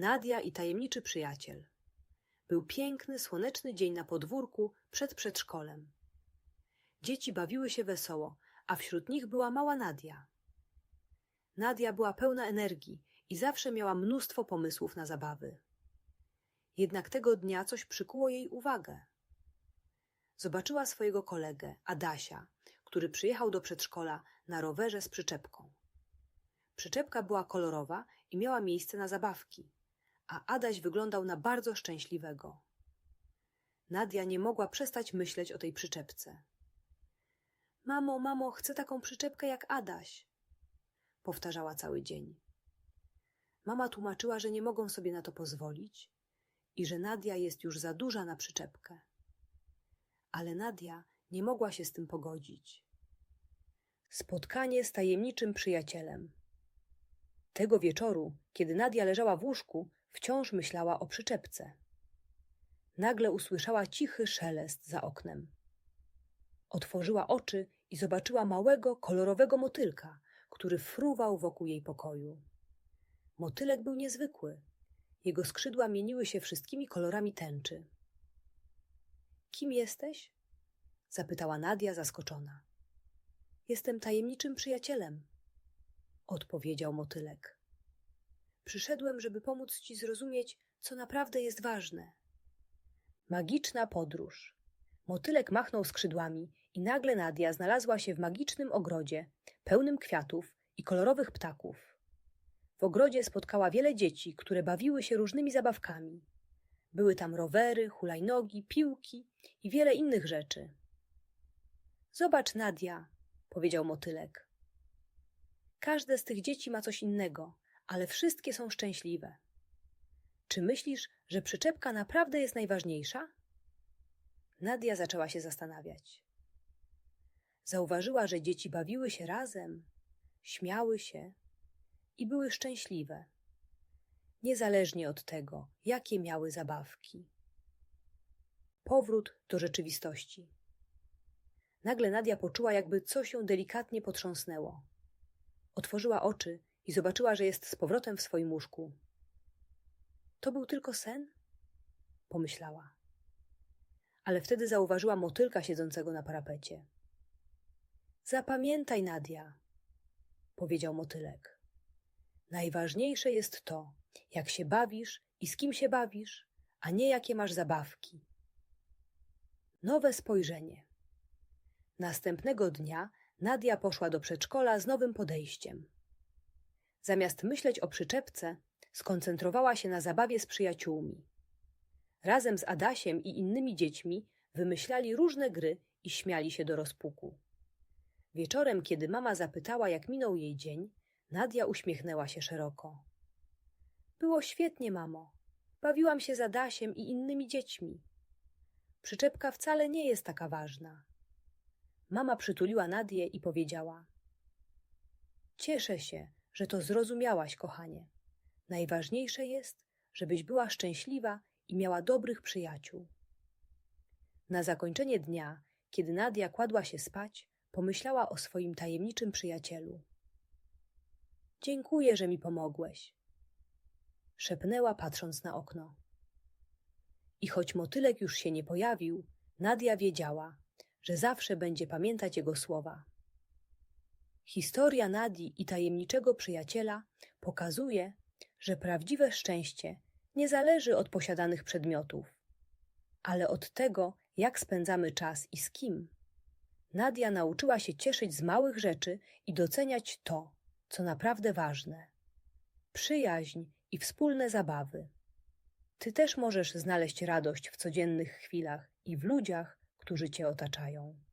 Nadia i tajemniczy przyjaciel. Był piękny, słoneczny dzień na podwórku przed przedszkolem. Dzieci bawiły się wesoło, a wśród nich była mała Nadia. Nadia była pełna energii i zawsze miała mnóstwo pomysłów na zabawy. Jednak tego dnia coś przykuło jej uwagę. Zobaczyła swojego kolegę, Adasia, który przyjechał do przedszkola na rowerze z przyczepką. Przyczepka była kolorowa i miała miejsce na zabawki, a Adaś wyglądał na bardzo szczęśliwego. Nadia nie mogła przestać myśleć o tej przyczepce. Mamo, mamo, chcę taką przyczepkę jak Adaś, powtarzała cały dzień. Mama tłumaczyła, że nie mogą sobie na to pozwolić i że Nadia jest już za duża na przyczepkę. Ale Nadia nie mogła się z tym pogodzić. Spotkanie z tajemniczym przyjacielem. Tego wieczoru, kiedy Nadia leżała w łóżku, wciąż myślała o przyczepce. Nagle usłyszała cichy szelest za oknem. Otworzyła oczy i zobaczyła małego, kolorowego motylka, który fruwał wokół jej pokoju. Motylek był niezwykły. Jego skrzydła mieniły się wszystkimi kolorami tęczy. Kim jesteś? zapytała Nadia zaskoczona. Jestem tajemniczym przyjacielem, odpowiedział motylek. Przyszedłem, żeby pomóc ci zrozumieć, co naprawdę jest ważne. Magiczna podróż. Motylek machnął skrzydłami i nagle Nadia znalazła się w magicznym ogrodzie, pełnym kwiatów i kolorowych ptaków. W ogrodzie spotkała wiele dzieci, które bawiły się różnymi zabawkami. Były tam rowery, hulajnogi, piłki i wiele innych rzeczy. Zobacz, Nadia, powiedział motylek. Każde z tych dzieci ma coś innego, ale wszystkie są szczęśliwe. Czy myślisz, że przyczepka naprawdę jest najważniejsza? Nadia zaczęła się zastanawiać. Zauważyła, że dzieci bawiły się razem, śmiały się i były szczęśliwe, niezależnie od tego, jakie miały zabawki. Powrót do rzeczywistości. Nagle Nadia poczuła, jakby coś ją delikatnie potrząsnęło. Otworzyła oczy i zobaczyła, że jest z powrotem w swoim łóżku. To był tylko sen? Pomyślała. Ale wtedy zauważyła motylka siedzącego na parapecie. Zapamiętaj, Nadia, powiedział motylek. Najważniejsze jest to, jak się bawisz i z kim się bawisz, a nie jakie masz zabawki. Nowe spojrzenie. Następnego dnia Nadia poszła do przedszkola z nowym podejściem. Zamiast myśleć o przyczepce, skoncentrowała się na zabawie z przyjaciółmi. Razem z Adasiem i innymi dziećmi wymyślali różne gry i śmiali się do rozpuku. Wieczorem, kiedy mama zapytała, jak minął jej dzień, Nadia uśmiechnęła się szeroko. Było świetnie, mamo. Bawiłam się z Adasiem i innymi dziećmi. Przyczepka wcale nie jest taka ważna. Mama przytuliła Nadię i powiedziała: Cieszę się, że to zrozumiałaś, kochanie. Najważniejsze jest, żebyś była szczęśliwa i miała dobrych przyjaciół. Na zakończenie dnia, kiedy Nadia kładła się spać, pomyślała o swoim tajemniczym przyjacielu. Dziękuję, że mi pomogłeś. Szepnęła, patrząc na okno. I choć motylek już się nie pojawił, Nadia wiedziała, że zawsze będzie pamiętać jego słowa. Historia Nadii i tajemniczego przyjaciela pokazuje, że prawdziwe szczęście nie zależy od posiadanych przedmiotów, ale od tego, jak spędzamy czas i z kim. Nadia nauczyła się cieszyć z małych rzeczy i doceniać to, co naprawdę ważne przyjaźń i wspólne zabawy. Ty też możesz znaleźć radość w codziennych chwilach i w ludziach, którzy cię otaczają.